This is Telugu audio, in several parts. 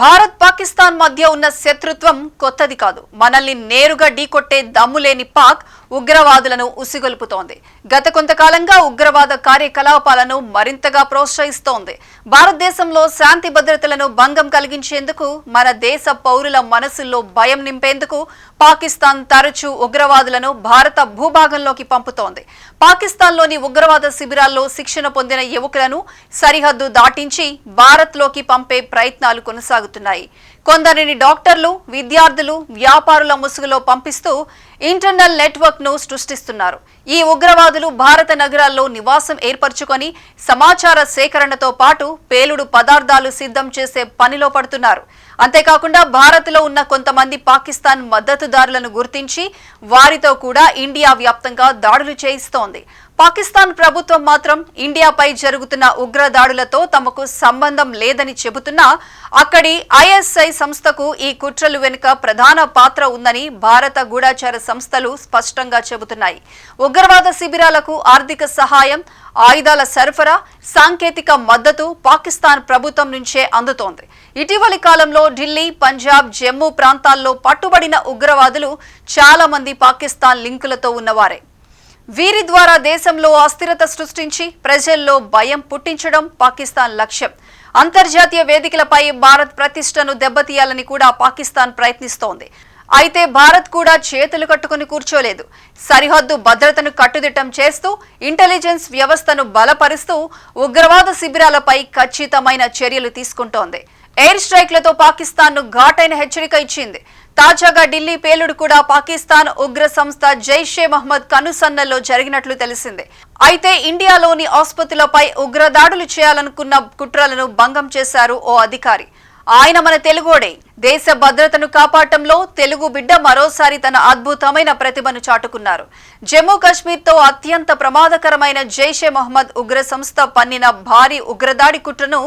భారత్ పాకిస్తాన్ మధ్య ఉన్న శత్రుత్వం కొత్తది కాదు. మనల్ని నేరుగా ఢీకొట్టే దమ్ము లేని పాక్ ఉగ్రవాదులను ఉసిగొల్పుతోంది. గత కొంతకాలంగా ఉగ్రవాద కార్యకలాపాలను మరింతగా ప్రోత్సహిస్తోంది. భారతదేశంలో శాంతి భద్రతలను భంగం కలిగించేందుకు మన దేశ పౌరుల మనసుల్లో భయం నింపేందుకు పాకిస్తాన్ తరచూ ఉగ్రవాదులను భారత భూభాగంలోకి పంపుతోంది. పాకిస్తాన్లోని ఉగ్రవాద శిబిరాల్లో శిక్షణ పొందిన యువకులను సరిహద్దు దాటించి భారత్లోకి పంపే ప్రయత్నాలు కొనసాగుతున్నాయి. కొందరిని డాక్టర్లు విద్యార్థులు వ్యాపారుల ముసుగులో పంపిస్తూ ఇంటర్నల్ నెట్వర్క్ను సృష్టిస్తున్నారు. ఈ ఉగ్రవాదులు భారత నగరాల్లో నివాసం ఏర్పరచుకొని సమాచార సేకరణతో పాటు పేలుడు పదార్థాలు సిద్ధం చేసే పనిలో పడుతున్నారు. అంతేకాకుండా భారత్లో ఉన్న కొంతమంది పాకిస్తాన్ మద్దతుదారులను గుర్తించి వారితో కూడా ఇండియా వ్యాప్తంగా దాడులు చేయిస్తోంది. పాకిస్తాన్ ప్రభుత్వం మాత్రం ఇండియాపై జరుగుతున్న ఉగ్ర దాడులతో తమకు సంబంధం లేదని చెబుతున్నా అక్కడి ఐఎస్ఐ సంస్థకు ఈ కుట్రలు వెనుక ప్రధాన పాత్ర ఉందని భారత గూఢాచార సంస్థలు స్పష్టంగా చెబుతున్నాయి. ఉగ్రవాద శిబిరాలకు ఆర్థిక సహాయం ఆయుధాల సరఫరా సాంకేతిక మద్దతు పాకిస్తాన్ ప్రభుత్వం నుంచే అందుతోంది. ఇటీవలి కాలంలో ఢిల్లీ పంజాబ్ జమ్మూ ప్రాంతాల్లో పట్టుబడిన ఉగ్రవాదులు చాలా మంది పాకిస్తాన్ లింకులతో ఉన్నవారే. వీరి ద్వారా దేశంలో అస్థిరత సృష్టించి ప్రజల్లో భయం పుట్టించడం పాకిస్తాన్ లక్ష్యం. అంతర్జాతీయ వేదికలపై భారత్ ప్రతిష్టను దెబ్బతీయాలని కూడా పాకిస్తాన్ ప్రయత్నిస్తోంది. అయితే భారత్ కూడా చేతులు కట్టుకుని కూర్చోలేదు. సరిహద్దు భద్రతను కట్టుదిట్టం చేస్తూ ఇంటెలిజెన్స్ వ్యవస్థను బలపరుస్తూ ఉగ్రవాద శిబిరాలపై ఖచ్చితమైన చర్యలు తీసుకుంటోంది. ఎయిర్ స్ట్రైక్లతో పాకిస్తాన్ను ఘాటైన హెచ్చరిక ఇచ్చింది. తాజాగా ఢిల్లీ పేలుడు కూడా పాకిస్తాన్ ఉగ్ర సంస్థ జైషే మహ్మద్ కనుసన్నల్లో జరిగినట్లు తెలిసింది. అయితే ఇండియాలోని ఆసుపత్రులపై ఉగ్రదాడులు చేయాలనుకున్న కుట్రలను భంగం చేశారు ఓ అధికారి. ఆయన మన తెలుగోడే. దేశ భద్రతను కాపాడటంలో తెలుగు బిడ్డ మరోసారి తన అద్భుతమైన ప్రతిభను చాటుకున్నారు. జమ్మూ కాశ్మీర్తో అత్యంత ప్రమాదకరమైన జైషే మొహమ్మద్ ఉగ్ర సంస్థ పన్నిన భారీ ఉగ్రదాడి కుట్రను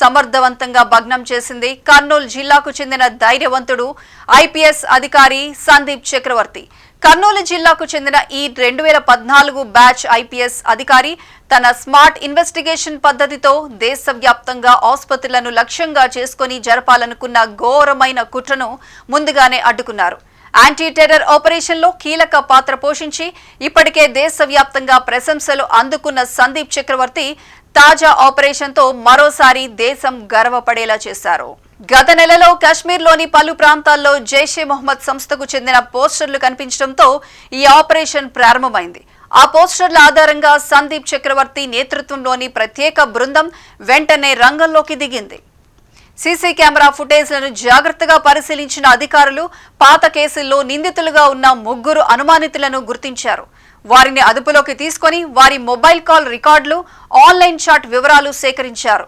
సమర్థవంతంగా భగ్నం చేసింది. కర్నూలు జిల్లాకు చెందిన ధైర్యవంతుడు ఐపీఎస్ అధికారి సందీప్ చక్రవర్తి. కర్నూలు జిల్లాకు చెందిన ఈ రెండు వేల పద్నాలుగు బ్యాచ్ ఐపీఎస్ అధికారి తన స్మార్ట్ ఇన్వెస్టిగేషన్ పద్ధతితో దేశవ్యాప్తంగా ఆసుపత్రులను లక్ష్యంగా చేసుకుని జరపాలనుకున్న ఘోరమైన కుట్రను ముందుగానే అడ్డుకున్నారు. యాంటీ టెర్రర్ ఆపరేషన్లో కీలక పాత్ర పోషించి ఇప్పటికే దేశవ్యాప్తంగా ప్రశంసలు అందుకున్న సందీప్ చక్రవర్తి తాజా ఆపరేషన్తో మరోసారి దేశం గర్వపడేలా చేశారు. గత నెలలో కాశ్మీర్లోని పలు ప్రాంతాల్లో జైషే మొహమ్మద్ సంస్థకు చెందిన పోస్టర్లు కనిపించడంతో ఈ ఆపరేషన్ ప్రారంభమైంది. ఆ పోస్టర్ల ఆధారంగా సందీప్ చక్రవర్తి నేతృత్వంలోని ప్రత్యేక బృందం వెంటనే రంగంలోకి దిగింది. సీసీ కెమెరా ఫుటేజ్లను జాగ్రత్తగా పరిశీలించిన అధికారులు పాత కేసుల్లో నిందితులుగా ఉన్న ముగ్గురు అనుమానితులను గుర్తించారు. వారిని అదుపులోకి తీసుకొని వారి మొబైల్ కాల్ రికార్డులు ఆన్లైన్ చాట్ వివరాలు సేకరించారు.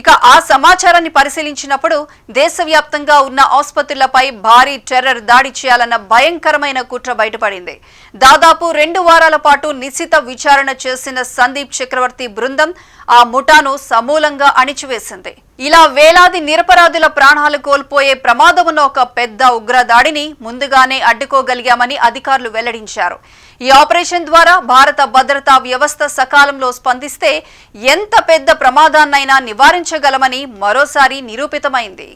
ఇక ఆ సమాచారాన్ని పరిశీలించినప్పుడు దేశవ్యాప్తంగా ఉన్న ఆసుపత్రులపై భారీ టెర్రర్ దాడి చేయాలన్న భయంకరమైన కుట్ర బయటపడింది. దాదాపు రెండు వారాల పాటు నిశ్చిత విచారణ చేసిన సందీప్ చక్రవర్తి బృందం ఆ ముఠాను సమూలంగా అణిచివేసింది. ఇలా వేలాది నిరపరాధుల ప్రాణాలు కోల్పోయే ప్రమాదమున్న ఒక పెద్ద ఉగ్ర దాడిని ముందుగానే అడ్డుకోగలిగామని అధికారులు వెల్లడించారు. ఈ ఆపరేషన్ ద్వారా భారత భద్రతా వ్యవస్థ సకాలంలో స్పందిస్తే ఎంత పెద్ద ప్రమాదాన్నైనా నివారించగలమని మరోసారి నిరూపితమైంది.